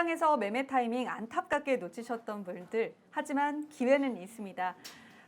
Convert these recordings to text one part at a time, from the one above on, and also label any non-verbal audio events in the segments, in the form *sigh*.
오늘 장에서 매매 타이밍 안타깝게 놓치셨던 분들 하지만 기회는 있습니다.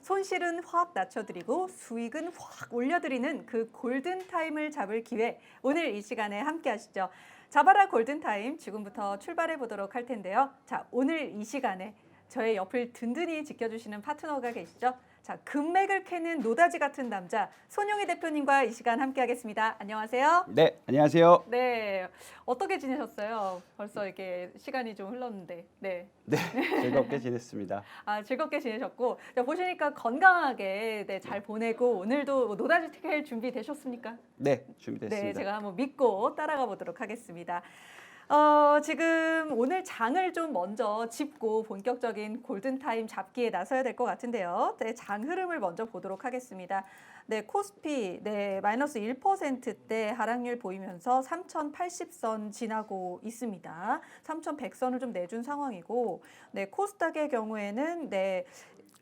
손실은 확 낮춰드리고 수익은 확 올려드리는 그 골든 타임을 잡을 기회 오늘 이 시간에 함께 하시죠. 자바라 골든 타임 지금부터 출발해 보도록 할 텐데요. 자 오늘 이 시간에 저의 옆을 든든히 지켜주시는 파트너가 계시죠. 자 금맥을 캐는 노다지 같은 남자 손용희 대표님과 이 시간 함께하겠습니다. 안녕하세요. 네, 안녕하세요. 네 어떻게 지내셨어요? 벌써 이렇게 시간이 좀 흘렀는데 네. 네, 즐겁게 지냈습니다. *laughs* 아 즐겁게 지내셨고 자, 보시니까 건강하게 네, 잘 보내고 오늘도 뭐 노다지 티켓 준비 되셨습니까? 네, 준비됐습니다. 네, 제가 한번 믿고 따라가 보도록 하겠습니다. 어, 지금 오늘 장을 좀 먼저 짚고 본격적인 골든 타임 잡기에 나서야 될 것 같은데요. 네, 장 흐름을 먼저 보도록 하겠습니다. 네, 코스피 네, 마이너스 1%대 하락률 보이면서 3,080선 지나고 있습니다. 3,100선을 좀 내준 상황이고, 네, 코스닥의 경우에는 네,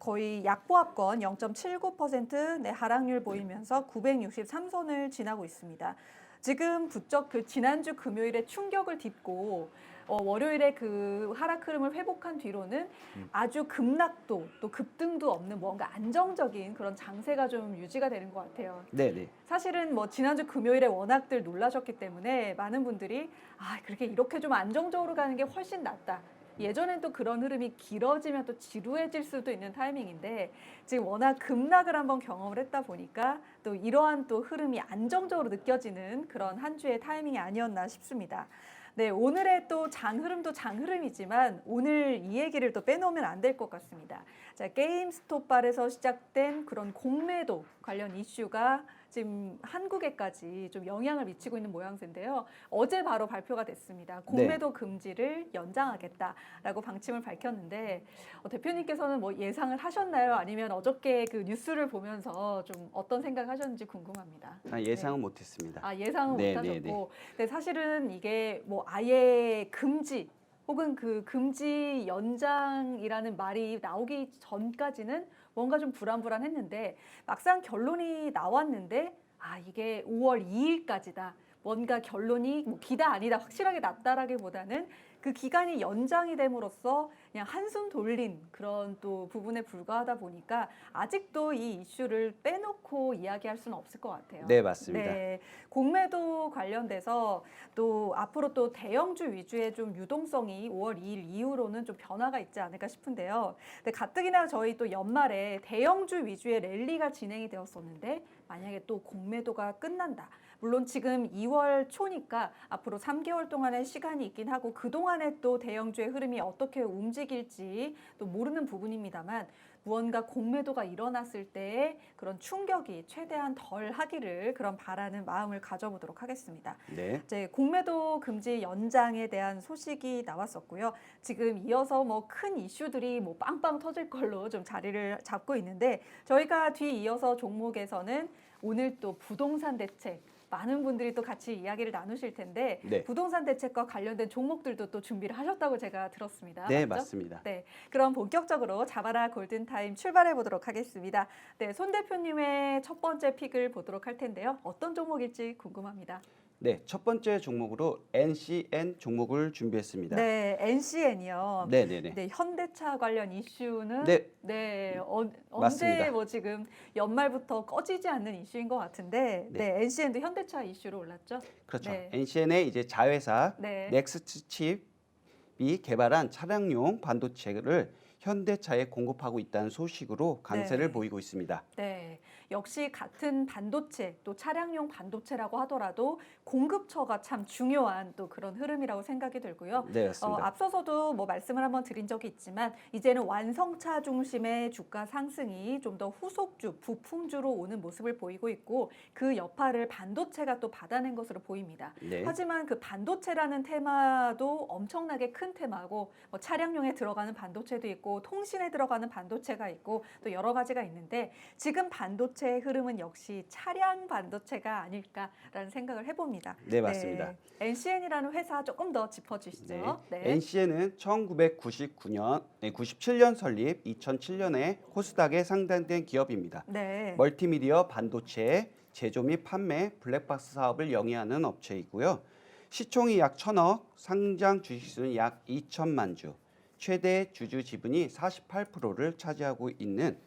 거의 약보합권 0.79% 네, 하락률 보이면서 963선을 지나고 있습니다. 지금 부쩍 그 지난주 금요일에 충격을 딛고 어, 월요일에 그 하락 흐름을 회복한 뒤로는 아주 급락도 또 급등도 없는 뭔가 안정적인 그런 장세가 좀 유지가 되는 것 같아요. 네, 네. 사실은 뭐 지난주 금요일에 워낙들 놀라셨기 때문에 많은 분들이 아 그렇게 이렇게 좀 안정적으로 가는 게 훨씬 낫다. 예전엔 또 그런 흐름이 길어지면 또 지루해질 수도 있는 타이밍인데 지금 워낙 급락을 한번 경험을 했다 보니까 또 이러한 또 흐름이 안정적으로 느껴지는 그런 한 주의 타이밍이 아니었나 싶습니다. 네, 오늘의 또 장 흐름도 장 흐름이지만 오늘 이 얘기를 또 빼놓으면 안 될 것 같습니다. 자, 게임 스톱발에서 시작된 그런 공매도 관련 이슈가 지금 한국에까지 좀 영향을 미치고 있는 모양새인데요. 어제 바로 발표가 됐습니다. 공매도 금지를 연장하겠다라고 방침을 밝혔는데 어, 대표님께서는 뭐 예상을 하셨나요? 아니면 어저께 그 뉴스를 보면서 좀 어떤 생각하셨는지 궁금합니다. 아, 예상은 못했습니다. 아 예상은 네, 못하셨고, 네, 네. 근데 사실은 이게 뭐 아예 금지 혹은 그 금지 연장이라는 말이 나오기 전까지는 뭔가 좀 불안불안했는데 막상 결론이 나왔는데 아 이게 5월 2일까지다. 뭔가 결론이 뭐 기다 아니다 확실하게 났다라기보다는 그 기간이 연장이 됨으로써 그냥 한숨 돌린 그런 또 부분에 불과하다 보니까 아직도 이 이슈를 빼놓고 이야기할 수는 없을 것 같아요. 네, 맞습니다. 네, 공매도 관련돼서 또 앞으로 또 대형주 위주의 좀 유동성이 5월 2일 이후로는 좀 변화가 있지 않을까 싶은데요. 근데 가뜩이나 저희 또 연말에 대형주 위주의 랠리가 진행이 되었었는데 만약에 또 공매도가 끝난다. 물론 지금 2월 초니까 앞으로 3개월 동안의 시간이 있긴 하고 그동안에 또 대형주의 흐름이 어떻게 움직일지 또 모르는 부분입니다만 무언가 공매도가 일어났을 때의 그런 충격이 최대한 덜 하기를 그런 바라는 마음을 가져보도록 하겠습니다. 네. 이제 공매도 금지 연장에 대한 소식이 나왔었고요. 지금 이어서 뭐 큰 이슈들이 뭐 빵빵 터질 걸로 좀 자리를 잡고 있는데 저희가 뒤 이어서 종목에서는 오늘 또 부동산 대책 많은 분들이 또 같이 이야기를 나누실 텐데 네. 부동산 대책과 관련된 종목들도 또 준비를 하셨다고 제가 들었습니다. 네, 맞죠? 맞습니다. 네, 그럼 본격적으로 자바라 골든 타임 출발해 보도록 하겠습니다. 네, 손 대표님의 첫 번째 픽을 보도록 할 텐데요. 어떤 종목일지 궁금합니다. 네, 첫 번째 종목으로 NCN 종목을 준비했습니다. 네, NCN이요. 네, 네, 네. 네, 현대차 관련 이슈는 네. 네, 어, 언제 맞습니다. 뭐 지금 연말부터 꺼지지 않는 이슈인 것 같은데, 네, 네. NCN도 현대차 이슈로 올랐죠. 그렇죠. 네. NCN의 이제 자회사 네, 넥스트 칩이 개발한 차량용 반도체를 현대차에 공급하고 있다는 소식으로 강세를 네. 보이고 있습니다. 네, 역시 같은 반도체 또 차량용 반도체라고 하더라도 공급처가 참 중요한 또 그런 흐름이라고 생각이 들고요. 네, 어, 맞습니다. 앞서서도 뭐 말씀을 한번 드린 적이 있지만 이제는 완성차 중심의 주가 상승이 좀 더 후속주, 부품주로 오는 모습을 보이고 있고 그 여파를 반도체가 또 받아낸 것으로 보입니다. 네. 하지만 그 반도체라는 테마도 엄청나게 큰 테마고 뭐 차량용에 들어가는 반도체도 있고 통신에 들어가는 반도체가 있고 또 여러 가지가 있는데 지금 반도체 의 흐름은 역시 차량 반도체가 아닐까라는 생각을 해봅니다. 네, 맞습니다. NCN이라는 회사 조금 더 짚어주시죠. 네. NCN은 1999년, 네, 97년 설립, 2007년에 코스닥에 상장된 기업입니다. 네. 멀티미디어 반도체 제조 및 판매 블랙박스 사업을 영위하는 업체이고요. 시총이 약 천억, 상장 주식수는 약 2천만 주, 최대 주주 지분이 48%를 차지하고 있는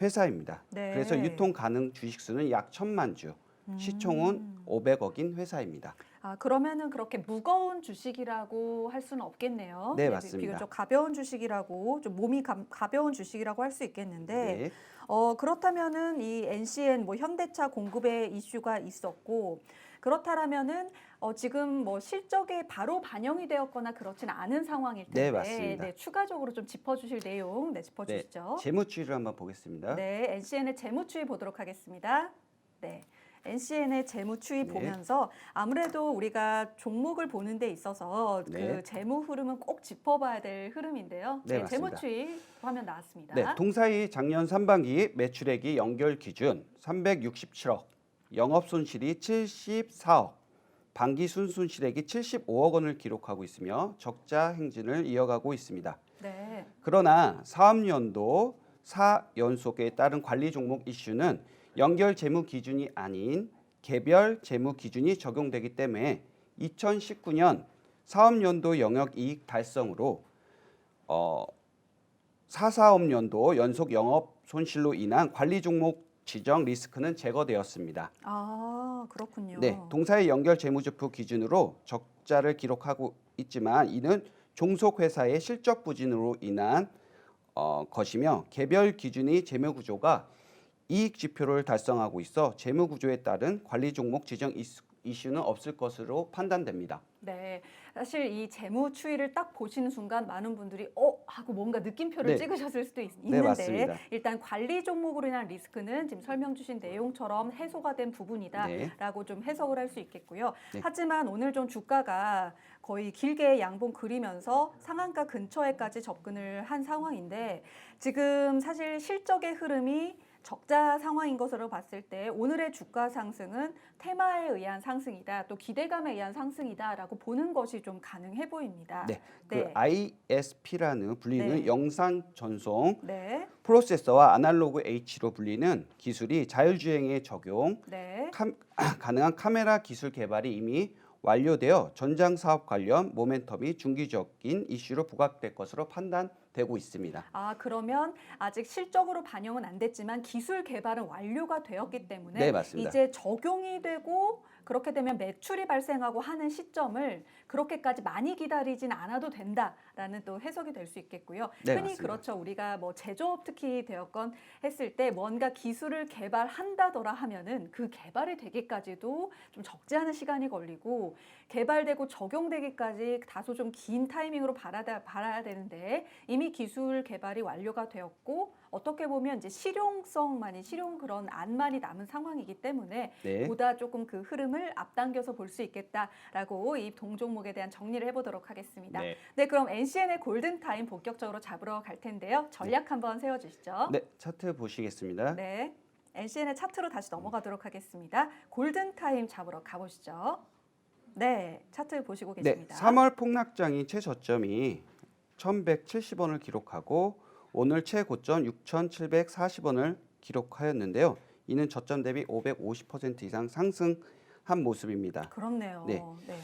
회사입니다. 네. 그래서 유통 가능 주식수는 약 천만 주, 시총은 음. 500억인 회사입니다. 아 그러면은 그렇게 무거운 주식이라고 할 수는 없겠네요. 네, 비- 맞습니다. 비교적 가벼운 주식이라고 좀 몸이 감- 가벼운 주식이라고 할 수 있겠는데 네. 어 그렇다면은 이 NCN 뭐 현대차 공급의 이슈가 있었고 그렇다라면은 어 지금 뭐 실적에 바로 반영이 되었거나 그렇지는 않은 상황일 텐데 네, 맞습니다. 네, 추가적으로 좀 짚어주실 내용 네 짚어주시죠. 재무추이를 한번 보겠습니다. 네, NCN의 재무추이 보도록 하겠습니다. 네. NCN의 재무 추이 네. 보면서 아무래도 우리가 종목을 보는 데 있어서 네. 그 재무 흐름은 꼭 짚어봐야 될 흐름인데요. 네, 맞습니다. 재무 추이 화면 나왔습니다. 네, 동사이 작년 상반기 매출액이 연결 기준 367억, 영업 손실이 74억, 반기 순손실액이 75억 원을 기록하고 있으며 적자 행진을 이어가고 있습니다. 네. 그러나 사업연도 4연속에 따른 관리 종목 이슈는 연결 재무 기준이 아닌 개별 재무 기준이 적용되기 때문에 2019년 사업연도 영역 이익 달성으로 어, 사사업연도 연속 영업 손실로 인한 관리 종목 지정 리스크는 제거되었습니다. 아 그렇군요. 네, 동사의 연결 재무제표 기준으로 적자를 기록하고 있지만 이는 종속 회사의 실적 부진으로 인한 어, 것이며 개별 기준의 재무 구조가 이익 지표를 달성하고 있어 재무 구조에 따른 관리 종목 지정 이슈- 이슈는 없을 것으로 판단됩니다. 네, 사실 이 재무 추이를 딱 보시는 순간 많은 분들이 어 하고 뭔가 느낌표를 네. 찍으셨을 수도 있, 네, 는데 맞습니다. 일단 관리 종목으로 인한 리스크는 지금 설명 주신 내용처럼 해소가 된 부분이다. 네. 라고 좀 해석을 할 수 있겠고요. 네. 하지만 오늘 좀 주가가 거의 길게 양봉 그리면서 상한가 근처에까지 접근을 한 상황인데 지금 사실 실적의 흐름이 적자 상황인 것으로 봤을 때 오늘의 주가 상승은 테마에 의한 상승이다. 또 기대감에 의한 상승이다라고 보는 것이 좀 가능해 보입니다. 네, 네. 그 ISP라는 불리는 네. 영상 전송 네. 프로세서와 아날로그 H로 불리는 기술이 자율주행에 적용 네. 캄- *clears throat* 가능한 카메라 기술 개발이 이미 완료되어 전장 사업 관련 모멘텀이 중기적인 이슈로 부각될 것으로 판단되고 있습니다. 아 그러면 아직 실적으로 반영은 안 됐지만 기술 개발은 완료가 되었기 때문에 네, 맞습니다. 이제 적용이 되고 그렇게 되면 매출이 발생하고 하는 시점을 그렇게까지 많이 기다리진 않아도 된다라는 또 해석이 될 수 있겠고요. 네, 흔히 맞습니다. 그렇죠. 우리가 뭐 제조업 특히 되었건 했을 때 뭔가 기술을 개발한다더라 하면은 그 개발이 되기까지도 좀 적지 않은 시간이 걸리고 개발되고 적용되기까지 다소 좀 긴 타이밍으로 바라다, 바라야 되는데 이미 기술 개발이 완료가 되었고 어떻게 보면 이제 실용성만이 실용 그런 안만이 남은 상황이기 때문에 네. 보다 조금 그 흐름을 앞당겨서 볼 수 있겠다라고 이 동종목에 대한 정리를 해보도록 하겠습니다. 네. 네, 그럼 NCN의 골든 타임 본격적으로 잡으러 갈 텐데요. 전략 한번 세워주시죠. 네, 차트 보시겠습니다. 네. NCN의 차트로 다시 넘어가도록 하겠습니다. 골든 타임 잡으러 가보시죠. 네, 차트 보시고 네, 계십니다. 3월 폭락장인 최저점이 1,170원을 기록하고 오늘 최고점 6,740원을 기록하였는데요. 이는 저점 대비 550% 이상 상승 한 모습입니다. 그렇네요. 네. 네.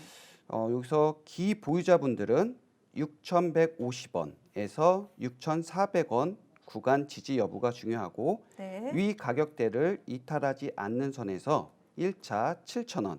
어, 여기서 기 보유자분들은 6,150원에서 6,400원 구간 지지 여부가 중요하고 네. 위 가격대를 이탈하지 않는 선에서 1차 7,000원,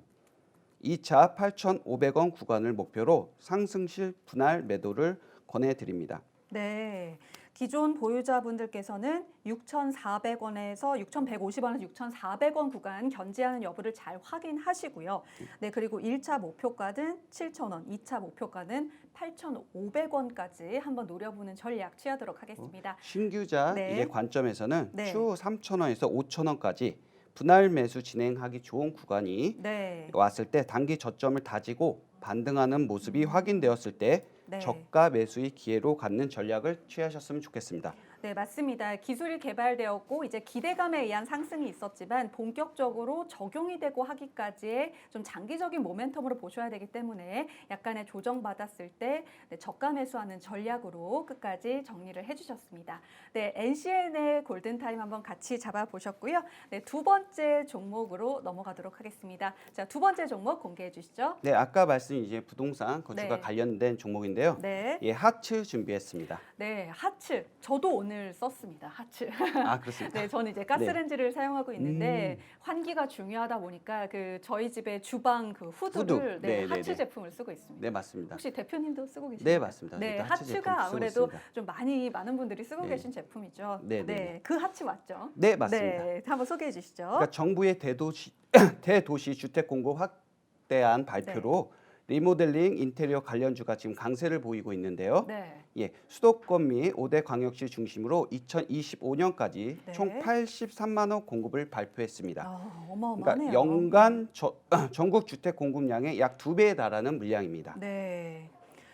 2차 8,500원 구간을 목표로 상승실 분할 매도를 권해 드립니다. 네. 기존 보유자분들께서는 6,400원에서 6,150원에서 6,400원 구간 견제하는 여부를 잘 확인하시고요. 네, 그리고 1차 목표가는 7,000원, 2차 목표가는 8,500원까지 한번 노려보는 전략 취하도록 하겠습니다. 신규자 네. 관점에서는 네. 추후 3,000원에서 5,000원까지 분할 매수 진행하기 좋은 구간이 네. 왔을 때 단기 저점을 다지고 반등하는 모습이 확인되었을 때 네. 저가 매수의 기회로 갖는 전략을 취하셨으면 좋겠습니다. 네, 맞습니다. 기술이 개발되었고 이제 기대감에 의한 상승이 있었지만 본격적으로 적용이 되고 하기까지의 좀 장기적인 모멘텀으로 보셔야 되기 때문에 약간의 조정받았을 때 네, 저가 매수하는 전략으로 끝까지 정리를 해주셨습니다. 네, NCN의 골든타임 한번 같이 잡아보셨고요. 네, 두 번째 종목으로 넘어가도록 하겠습니다. 자, 두 번째 종목 공개해 주시죠. 네, 아까 말씀 이제 부동산 건축과 네. 관련된 종목인데요. 네, 예, 하츠 준비했습니다. 네, 하츠. 저도 오늘 썼습니다. 하츠. 아, 그렇습니다. 네, 저는 이제 가스렌지를 사용하고 있는데 음. 환기가 중요하다 보니까 그 저희 집에 주방 그 후드를 후드. 네, 네, 네, 하츠 네. 제품을 쓰고 있습니다. 네, 맞습니다. 혹시 대표님도 쓰고 계신가요? 네, 맞습니다. 네, 저도 하츠 제품 하츠가 쓰고 아무래도 있습니다. 좀 많이 많은 분들이 쓰고 네. 계신 제품이죠. 네, 네, 네. 그 하츠 맞죠? 네, 맞습니다. 네, 한번 소개해 주시죠. 그러니까 정부의 대도시 *clears throat* 대도시 주택 공급 확대안 발표로 리모델링 인테리어 관련주가 지금 강세를 보이고 있는데요. 네, 예, 수도권 및 5대 광역시 중심으로 2025년까지 네. 총 83만 호 공급을 발표했습니다. 아, 어마어마하네요. 그러니까 연간 저- *clears throat* 전국 주택 공급량의 약 두 배에 달하는 물량입니다. 네.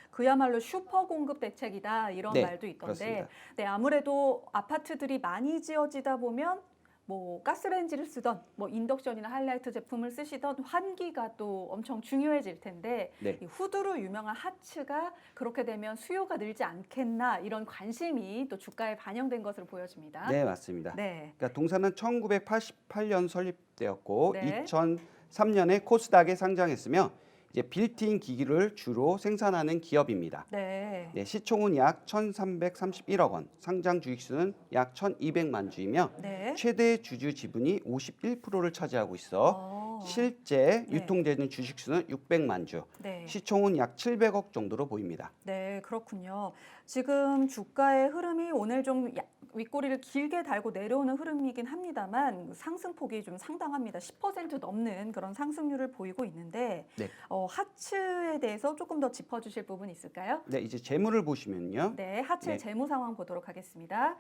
그야말로 슈퍼 공급 대책이다 이런 네, 말도 있던데 그렇습니다. 네, 아무래도 아파트들이 많이 지어지다 보면 뭐 가스레인지를 쓰던 뭐 인덕션이나 하이라이트 제품을 쓰시던 환기가 또 엄청 중요해질 텐데 네. 이 후드로 유명한 하츠가 그렇게 되면 수요가 늘지 않겠나 이런 관심이 또 주가에 반영된 것으로 보여집니다. 네, 맞습니다. 네. 그러니까 동사는 1988년 설립되었고 네. 2003년에 코스닥에 상장했으며 이제 빌트인 기기를 주로 생산하는 기업입니다. 네. 네, 시총은 약 1,331억 원, 상장 주식수는 약 1,200만 주이며 네. 최대 주주 지분이 51%를 차지하고 있어 어, 실제 네. 유통되는 주식수는 600만 주, 네. 시총은 약 700억 정도로 보입니다. 네, 그렇군요. 지금 주가의 흐름이 오늘 좀 야- 윗꼬리를 길게 달고 내려오는 흐름이긴 합니다만 상승폭이 좀 상당합니다. 10% 넘는 그런 상승률을 보이고 있는데 네. 어, 하츠에 대해서 조금 더 짚어주실 부분 있을까요? 네, 이제 재물을 보시면요. 네, 하츠의 네. 재무 상황 보도록 하겠습니다.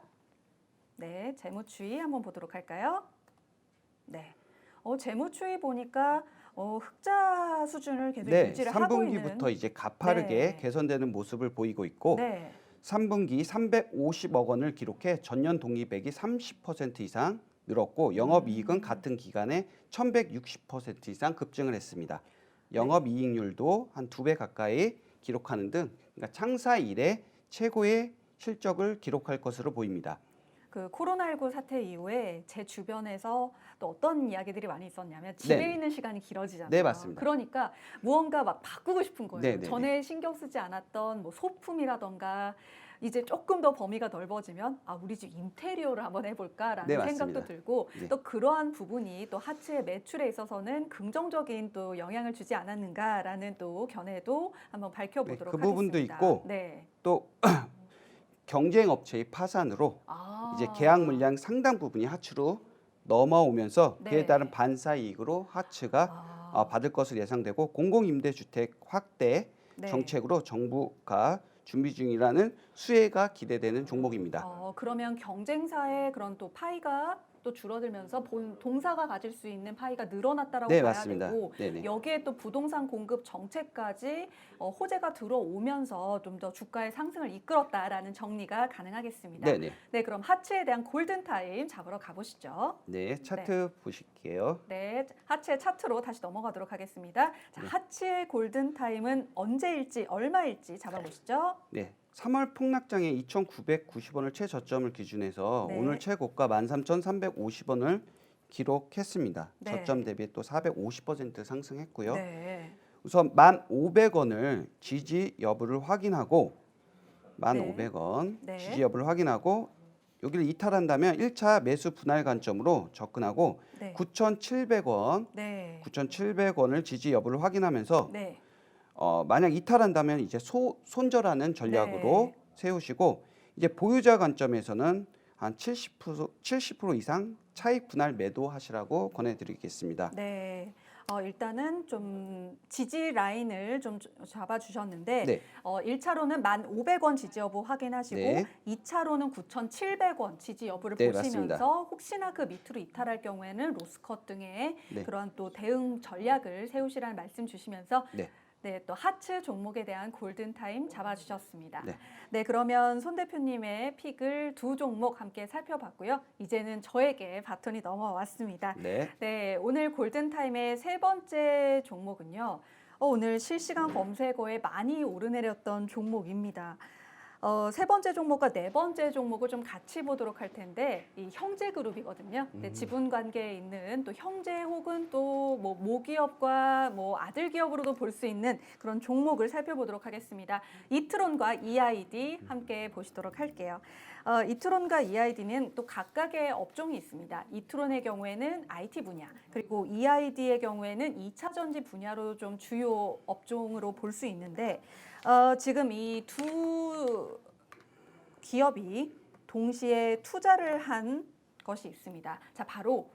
네, 재무 추이 한번 보도록 할까요? 네, 어, 재무 추이 보니까 어, 흑자 수준을 계속 네, 유지를 하고 있는 3분기부터 이제 가파르게 네. 개선되는 모습을 보이고 있고 네, 3분기 350억 원을 기록해 전년 동기배기 30% 이상 늘었고 영업이익은 음. 같은 기간에 1,160% 이상 급증을 했습니다. 네. 영업이익률도 한 두 배 가까이 기록하는 등 그러니까 창사 이래 최고의 실적을 기록할 것으로 보입니다. 그 코로나19 사태 이후에 제 주변에서 또 어떤 이야기들이 많이 있었냐면 집에 네. 있는 시간이 길어지잖아요. 네, 맞습니다. 그러니까 무언가 막 바꾸고 싶은 거예요. 네, 네, 전에 신경 쓰지 않았던 뭐 소품이라던가 이제 조금 더 범위가 넓어지면 아 우리 집 인테리어를 한번 해볼까라는 네, 생각도. 들고 네. 또 그러한 부분이 또 하츠의 매출에 있어서는 긍정적인 또 영향을 주지 않았는가라는 또 견해도 한번 밝혀보도록 네, 그 부분도 하겠습니다. 있고 네. 또 *clears throat* 경쟁 업체의 파산으로 아. 이제 계약 물량 상당 부분이 하츠로 넘어오면서 그에 네. 따른 반사 이익으로 하츠가 아. 어, 받을 것으로 예상되고 공공임대주택 확대 네. 정책으로 정부가 준비 중이라는 수혜가 기대되는 종목입니다. 어, 그러면 경쟁사의 그런 또 파이가 또 줄어들면서 본 동사가 가질 수 있는 파이가 늘어났다라고 네, 봐야 맞습니다. 되고 네네. 여기에 또 부동산 공급 정책까지 어, 호재가 들어오면서 좀 더 주가의 상승을 이끌었다라는 정리가 가능하겠습니다. 네네. 네, 그럼 하츠에 대한 골든 타임 잡으러 가보시죠. 네, 차트 보 실게요. 네, 하츠의 차트로 다시 넘어가도록 하겠습니다. 자, 네. 하츠의 골든 타임은 언제일지 얼마일지 잡아보시죠. 네. 3월 폭락장에 2,990원을 최저점을 기준해서 네. 오늘 최고가 13,350원을 기록했습니다. 네. 저점 대비 또 450% 상승했고요. 네. 우선 1,500원을 지지 여부를 확인하고 1,500원 네. 지지 여부를 확인하고 여기를 이탈한다면 1차 매수 분할 관점으로 접근하고 네. 9,700원, 네. 9,700원을 지지 여부를 확인하면서 네. 어, 만약 이탈한다면 이제 소, 손절하는 전략으로 네. 세우시고 이제 보유자 관점에서는 한 70% 70% 이상 차익 분할 매도하시라고 권해드리겠습니다. 네. 어, 일단은 좀 지지 라인을 좀 잡아주셨는데 네. 어, 1차로는 1,500원 지지 여부 확인하시고 네. 2차로는 9,700원 지지 여부를 네, 보시면서 맞습니다. 혹시나 그 밑으로 이탈할 경우에는 로스컷 등의 네. 그런 또 대응 전략을 세우시라는 말씀 주시면서 네. 네, 또 하츠 종목에 대한 골든 타임 잡아주셨습니다. 네. 네, 그러면 손 대표님의 픽을 두 종목 함께 살펴봤고요. 이제는 저에게 바톤이 넘어왔습니다. 네. 네, 오늘 골든 타임의 세 번째 종목은요. 어, 오늘 실시간 검색어에 많이 오르내렸던 종목입니다. 어, 세 번째 종목과 네 번째 종목을 좀 같이 보도록 할 텐데 이 형제 그룹이거든요. 네, 음. 지분 관계에 있는 또 형제 혹은 또 뭐 모기업과 뭐 아들 기업으로도 볼 수 있는 그런 종목을 살펴보도록 하겠습니다. 이트론과 EID 함께 보시도록 할게요. 어, 이트론과 EID는 또 각각의 업종이 있습니다. 이트론의 경우에는 IT 분야, 그리고 EID의 경우에는 2차 전지 분야로 좀 주요 업종으로 볼 수 있는데 어, 지금 이두 기업이 동시에 투자를 한 것이 있습니다. 자, 바로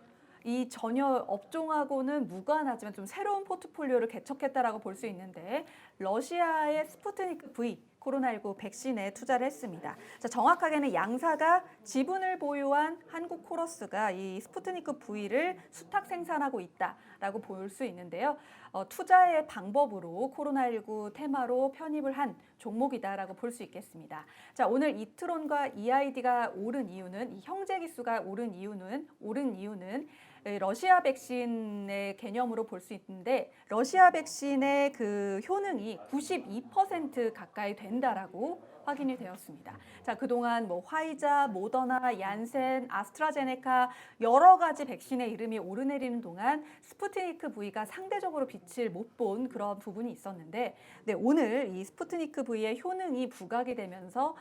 이 전혀 업종하고는 무관하지만 좀 새로운 포트폴리오를 개척했다라고 볼 수 있는데 러시아의 스푸트니크 V 코로나19 백신에 투자를 했습니다. 자, 정확하게는 양사가 지분을 보유한 한국 코러스가 이 스푸트니크 V를 수탁 생산하고 있다라고 볼 수 있는데요. 어, 투자의 방법으로 코로나19 테마로 편입을 한 종목이다라고 볼 수 있겠습니다. 자, 오늘 이트론과 EID가 오른 이유는 이 형제 기수가 오른 이유는 오른 이유는 에, 러시아 백신의 개념으로 볼 수 있는데 러시아 백신의 그 효능이 92% 가까이 된다라고 확인이 되었습니다. 자, 그동안 뭐 화이자, 모더나, 얀센, 아스트라제네카 여러 가지 백신의 이름이 오르내리는 동안 스푸트니크 V가 상대적으로 빛을 못 본 그런 부분이 있었는데 네, 오늘 이 스푸트니크 V의 효능이 부각이 되면서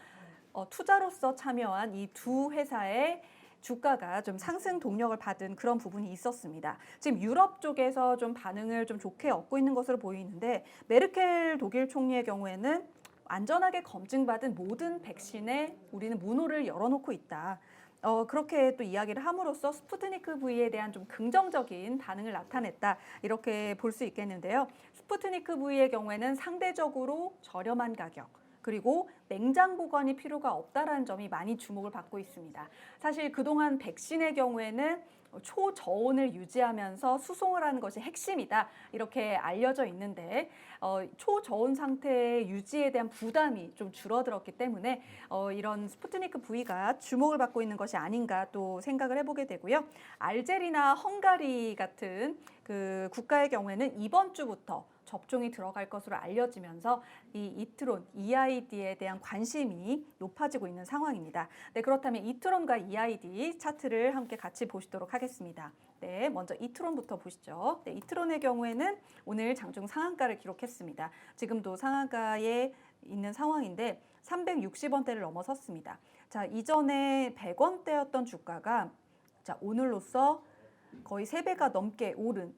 어, 투자로서 참여한 이 두 회사의 주가가 좀 상승 동력을 받은 그런 부분이 있었습니다. 지금 유럽 쪽에서 좀 반응을 좀 좋게 얻고 있는 것으로 보이는데 메르켈 독일 총리의 경우에는 안전하게 검증받은 모든 백신에 우리는 문호를 열어놓고 있다. 어, 그렇게 또 이야기를 함으로써 스푸트니크 V에 대한 좀 긍정적인 반응을 나타냈다. 이렇게 볼 수 있겠는데요. 스푸트니크 V의 경우에는 상대적으로 저렴한 가격, 그리고 냉장 보관이 필요가 없다라는 점이 많이 주목을 받고 있습니다. 사실 그동안 백신의 경우에는 초저온을 유지하면서 수송을 하는 것이 핵심이다 이렇게 알려져 있는데 어, 초저온 상태의 유지에 대한 부담이 좀 줄어들었기 때문에 어, 이런 스푸트니크 V가 주목을 받고 있는 것이 아닌가 또 생각을 해보게 되고요. 알제리나 헝가리 같은 그 국가의 경우에는 이번 주부터 접종이 들어갈 것으로 알려지면서 이 이트론, EID에 대한 관심이 높아지고 있는 상황입니다. 네, 그렇다면 이트론과 EID 차트를 함께 같이 보시도록 하겠습니다. 네, 먼저 이트론부터 보시죠. 네, 이트론의 경우에는 오늘 장중 상한가를 기록했습니다. 지금도 상한가에 있는 상황인데 360원대를 넘어섰습니다. 자, 이전에 100원대였던 주가가 자, 오늘로써 거의 3배가 넘게 오른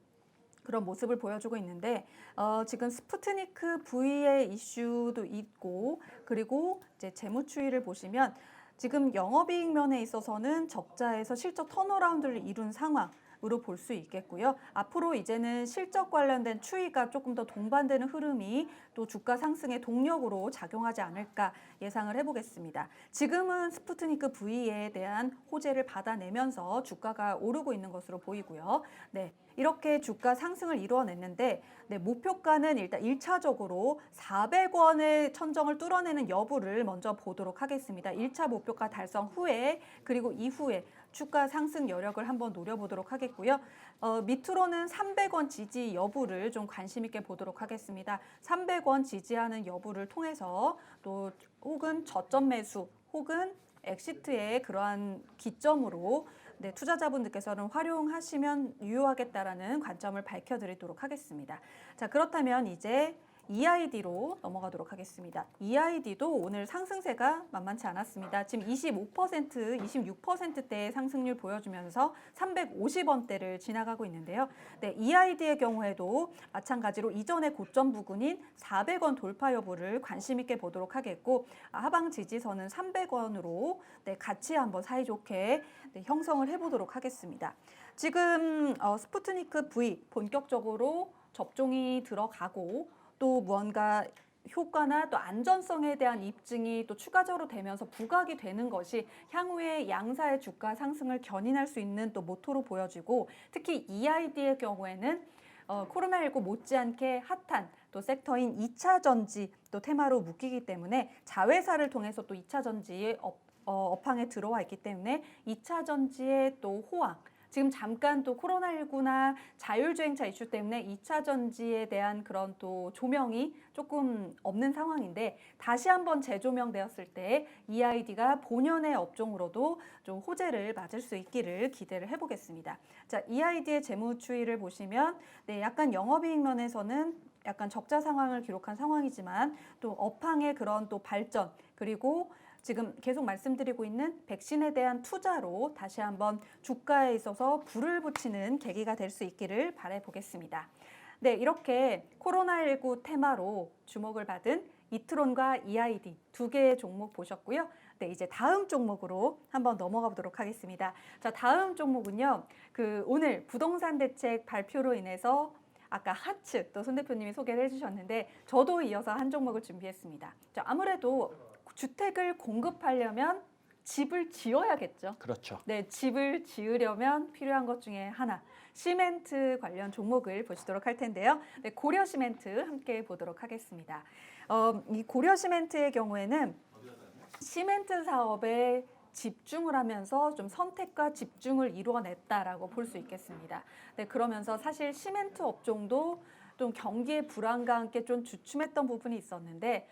그런 모습을 보여주고 있는데 어, 지금 스푸트니크 V의 이슈도 있고 그리고 이제 재무 추이를 보시면 지금 영업이익 면에 있어서는 적자에서 실적 턴어라운드를 이룬 상황. 으로 볼 수 있겠고요. 앞으로 이제는 실적 관련된 추이가 조금 더 동반되는 흐름이 또 주가 상승의 동력으로 작용하지 않을까 예상을 해보겠습니다. 지금은 스푸트니크 V에 대한 호재를 받아내면서 주가가 오르고 있는 것으로 보이고요. 네. 이렇게 주가 상승을 이루어냈는데 네, 목표가는 일단 일차적으로 400원의 천정을 뚫어내는 여부를 먼저 보도록 하겠습니다. 일차 목표가 달성 후에 그리고 이후에 주가 상승 여력을 한번 노려보도록 하겠고요. 어, 밑으로는 300원 지지 여부를 좀 관심 있게 보도록 하겠습니다. 300원 지지하는 여부를 통해서 또 혹은 저점 매수 혹은 엑시트의 그러한 기점으로 네, 투자자분들께서는 활용하시면 유효하겠다라는 관점을 밝혀드리도록 하겠습니다. 자, 그렇다면 이제 EID로 넘어가도록 하겠습니다. EID도 오늘 상승세가 만만치 않았습니다. 지금 25%, 26%대의 상승률 보여주면서 350원대를 지나가고 있는데요. 네, EID의 경우에도 마찬가지로 이전의 고점 부근인 400원 돌파 여부를 관심 있게 보도록 하겠고 아, 하방 지지선은 300원으로 네, 같이 한번 사이좋게 네, 형성을 해보도록 하겠습니다. 지금 어, 스푸트니크 V 본격적으로 접종이 들어가고 또 무언가 효과나 또 안전성에 대한 입증이 또 추가적으로 되면서 부각이 되는 것이 향후에 양사의 주가 상승을 견인할 수 있는 또 모토로 보여지고 특히 EID의 경우에는 어, 코로나19 못지않게 핫한 또 섹터인 2차 전지 또 테마로 묶이기 때문에 자회사를 통해서 또 2차 전지 업, 어, 업황에 들어와 있기 때문에 2차 전지의 또 호황 지금 잠깐 또 코로나19나 자율주행차 이슈 때문에 2차 전지에 대한 그런 또 조명이 조금 없는 상황인데 다시 한번 재조명되었을 때 EID가 본연의 업종으로도 좀 호재를 맞을 수 있기를 기대를 해보겠습니다. 자, EID의 재무 추이를 보시면 네, 약간 영업이익 면에서는 약간 적자 상황을 기록한 상황이지만 또 업황의 그런 또 발전 그리고 지금 계속 말씀드리고 있는 백신에 대한 투자로 다시 한번 주가에 있어서 불을 붙이는 계기가 될 수 있기를 바라보겠습니다. 네, 이렇게 코로나19 테마로 주목을 받은 이트론과 EID 두 개의 종목 보셨고요. 네, 이제 다음 종목으로 한번 넘어가 보도록 하겠습니다. 자, 다음 종목은요. 그 오늘 부동산 대책 발표로 인해서 아까 하츠 또 손 대표님이 소개를 해주셨는데 저도 이어서 한 종목을 준비했습니다. 자, 아무래도 주택을 공급하려면 집을 지어야겠죠. 그렇죠. 네, 집을 지으려면 필요한 것 중에 하나 시멘트 관련 종목을 보시도록 할 텐데요. 네, 고려 시멘트 함께 보도록 하겠습니다. 어, 이 고려 시멘트의 경우에는 시멘트 사업에 집중을 하면서 좀 선택과 집중을 이루어냈다라고 볼 수 있겠습니다. 네, 그러면서 사실 시멘트 업종도 좀 경기의 불안과 함께 좀 주춤했던 부분이 있었는데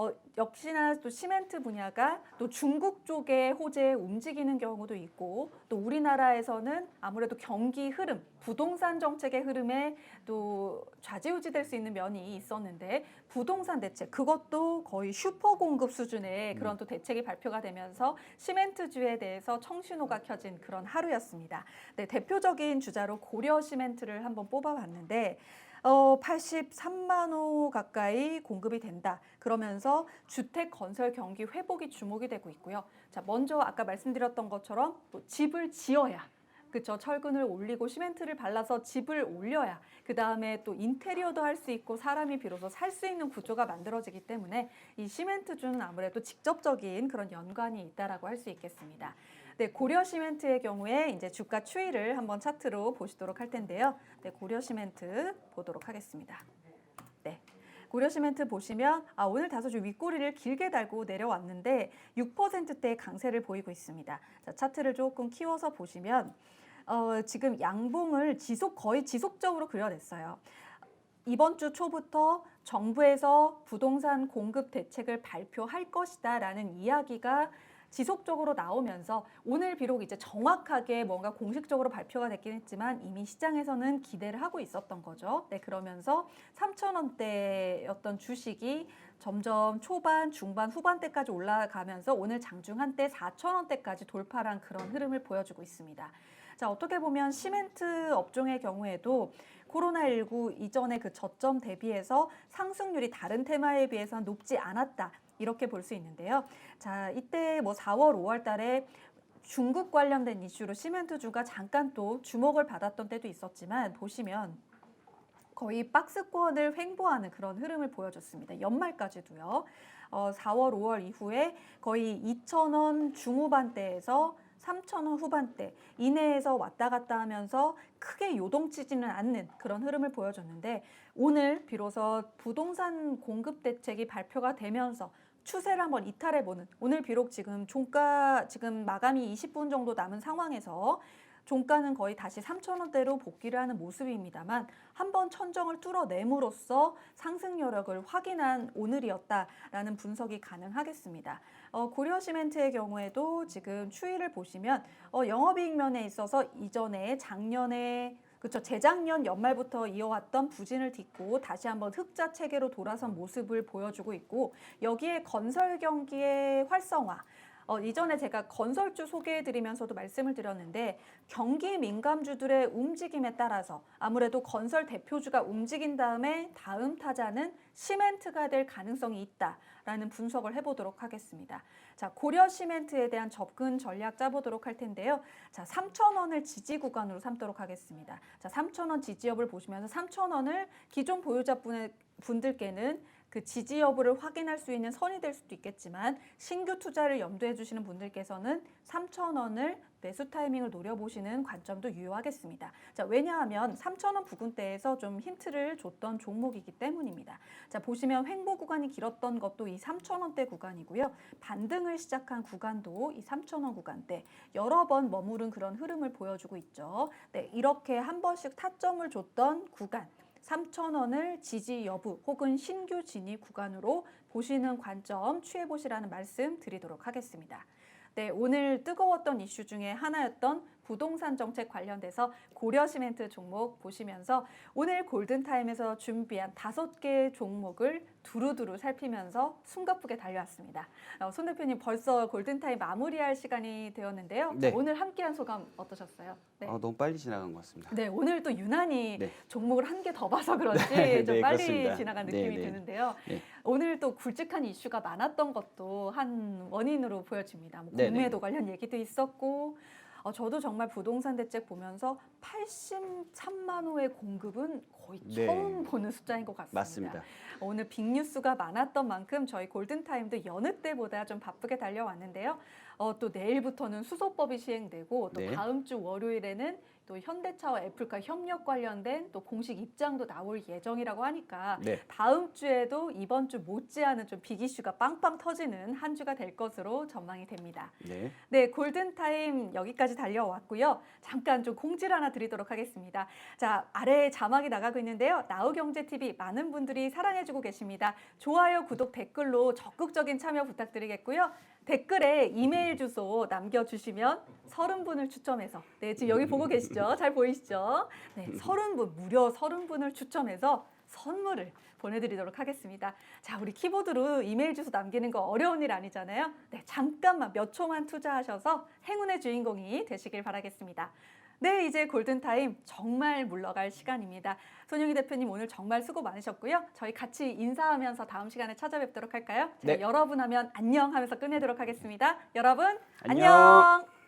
어, 역시나 또 시멘트 분야가 또 중국 쪽의 호재에 움직이는 경우도 있고 또 우리나라에서는 아무래도 경기 흐름, 부동산 정책의 흐름에 또 좌지우지될 수 있는 면이 있었는데 부동산 대책 그것도 거의 슈퍼 공급 수준의 그런 또 대책이 발표가 되면서 시멘트주에 대해서 청신호가 켜진 그런 하루였습니다. 네, 대표적인 주자로 고려 시멘트를 한번 뽑아봤는데 어, 83만 호 가까이 공급이 된다. 그러면서 주택 건설 경기 회복이 주목이 되고 있고요. 자, 먼저 아까 말씀드렸던 것처럼 또 집을 지어야 그쵸 철근을 올리고 시멘트를 발라서 집을 올려야 그 다음에 또 인테리어도 할 수 있고 사람이 비로소 살 수 있는 구조가 만들어지기 때문에 이 시멘트주는 아무래도 직접적인 그런 연관이 있다라고 할 수 있겠습니다. 네, 고려 시멘트의 경우에 이제 주가 추이를 한번 차트로 보시도록 할 텐데요. 네, 고려 시멘트 보도록 하겠습니다. 네. 고려 시멘트 보시면 아, 오늘 다소 좀 윗꼬리를 길게 달고 내려왔는데 6%대의 강세를 보이고 있습니다. 자, 차트를 조금 키워서 보시면 어, 지금 양봉을 지속 거의 지속적으로 그려냈어요. 이번 주 초부터 정부에서 부동산 공급 대책을 발표할 것이다라는 이야기가 지속적으로 나오면서 오늘 비록 이제 정확하게 뭔가 공식적으로 발표가 됐긴 했지만 이미 시장에서는 기대를 하고 있었던 거죠. 네, 그러면서 3천 원대였던 주식이 점점 초반, 중반, 후반대까지 올라가면서 오늘 장중 한때 4천 원대까지 돌파한 그런 흐름을 보여주고 있습니다. 자, 어떻게 보면 시멘트 업종의 경우에도 코로나19 이전의 그 저점 대비해서 상승률이 다른 테마에 비해서 높지 않았다. 이렇게 볼 수 있는데요. 자, 이때 뭐 4월, 5월 달에 중국 관련된 이슈로 시멘트주가 잠깐 또 주목을 받았던 때도 있었지만 보시면 거의 박스권을 횡보하는 그런 흐름을 보여줬습니다. 연말까지도요. 어, 4월, 5월 이후에 거의 2,000원 중후반대에서 3,000원 후반대 이내에서 왔다 갔다 하면서 크게 요동치지는 않는 그런 흐름을 보여줬는데 오늘 비로소 부동산 공급 대책이 발표가 되면서 추세를 한번 이탈해 보는 오늘 비록 지금 종가 지금 마감이 20분 정도 남은 상황에서 종가는 거의 다시 3,000원대로 복귀를 하는 모습입니다만 한번 천정을 뚫어냄으로써 상승 여력을 확인한 오늘이었다라는 분석이 가능하겠습니다. 어, 고려 시멘트의 경우에도 지금 추이를 보시면 어, 영업이익 면에 있어서 이전에 작년에 그렇죠. 재작년 연말부터 이어왔던 부진을 딛고 다시 한번 흑자 체계로 돌아선 모습을 보여주고 있고 여기에 건설 경기의 활성화 어, 이전에 제가 건설주 소개해드리면서도 말씀을 드렸는데 경기 민감주들의 움직임에 따라서 아무래도 건설 대표주가 움직인 다음에 다음 타자는 시멘트가 될 가능성이 있다라는 분석을 해보도록 하겠습니다. 자 고려 시멘트에 대한 접근 전략 짜보도록 할 텐데요. 자 3,000원을 지지 구간으로 삼도록 하겠습니다. 자 3,000원 지지엽을 보시면서 3,000원을 기존 보유자 분의 분들께는 그 지지 여부를 확인할 수 있는 선이 될 수도 있겠지만 신규 투자를 염두에 주시는 분들께서는 3,000원을 매수 타이밍을 노려보시는 관점도 유효하겠습니다. 자, 왜냐하면 3,000원 부근대에서 좀 힌트를 줬던 종목이기 때문입니다. 자, 보시면 횡보 구간이 길었던 것도 이 3,000원대 구간이고요. 반등을 시작한 구간도 이 3,000원 구간대 여러 번 머무른 그런 흐름을 보여주고 있죠. 네, 이렇게 한 번씩 타점을 줬던 구간 3,000원을 지지 여부 혹은 신규 진입 구간으로 보시는 관점 취해 보시라는 말씀 드리도록 하겠습니다. 네, 오늘 뜨거웠던 이슈 중에 하나였던 부동산 정책 관련돼서 고려 시멘트 종목 보시면서 오늘 골든타임에서 준비한 다섯 개의 종목을 두루두루 살피면서 숨가쁘게 달려왔습니다. 어, 손 대표님 벌써 골든타임 마무리할 시간이 되었는데요. 네. 자, 오늘 함께한 소감 어떠셨어요? 네. 아, 너무 빨리 지나간 것 같습니다. 네, 오늘 또 유난히 네. 종목을 한 개 더 봐서 *laughs* 그런지 네, 좀 네, 빨리 그렇습니다. 지나간 네, 느낌이 네. 드는데요. 네. 오늘 또 굵직한 이슈가 많았던 것도 한 원인으로 보여집니다. 뭐 네, 네. 공매도 관련 얘기도 있었고, 어, 저도 정말 부동산 대책 보면서 83만 호의 공급은 거의 네. 처음 보는 숫자인 것 같습니다. 맞습니다. 오늘 빅뉴스가 많았던 만큼 저희 골든타임도 여느 때보다 좀 바쁘게 달려왔는데요. 어, 또 내일부터는 수소법이 시행되고 또 네. 다음 주 월요일에는 또 현대차와 애플과 협력 관련된 또 공식 입장도 나올 예정이라고 하니까 네. 다음 주에도 이번 주 못지않은 좀 빅 이슈가 빵빵 터지는 한 주가 될 것으로 전망이 됩니다. 네. 네, 골든 타임 여기까지 달려왔고요. 잠깐 좀 공지를 하나 드리도록 하겠습니다. 자, 아래에 자막이 나가고 있는데요. 나우경제TV 많은 분들이 사랑해주고 계십니다. 좋아요, 구독, 댓글로 적극적인 참여 부탁드리겠고요. 댓글에 이메일 주소 남겨주시면 서른 분을 추첨해서 네 지금 여기 보고 계시죠? 잘 보이시죠? 네 서른 분 무려 서른 분을 추첨해서 선물을 보내드리도록 하겠습니다. 자 우리 키보드로 이메일 주소 남기는 거 어려운 일 아니잖아요. 네 잠깐만 몇 초만 투자하셔서 행운의 주인공이 되시길 바라겠습니다. 네, 이제 골든타임 정말 물러갈 시간입니다. 손영희 대표님 오늘 정말 수고 많으셨고요. 저희 같이 인사하면서 다음 시간에 찾아뵙도록 할까요? 자, 네. 여러분 하면 안녕 하면서 끝내도록 하겠습니다. 여러분, 안녕. 안녕.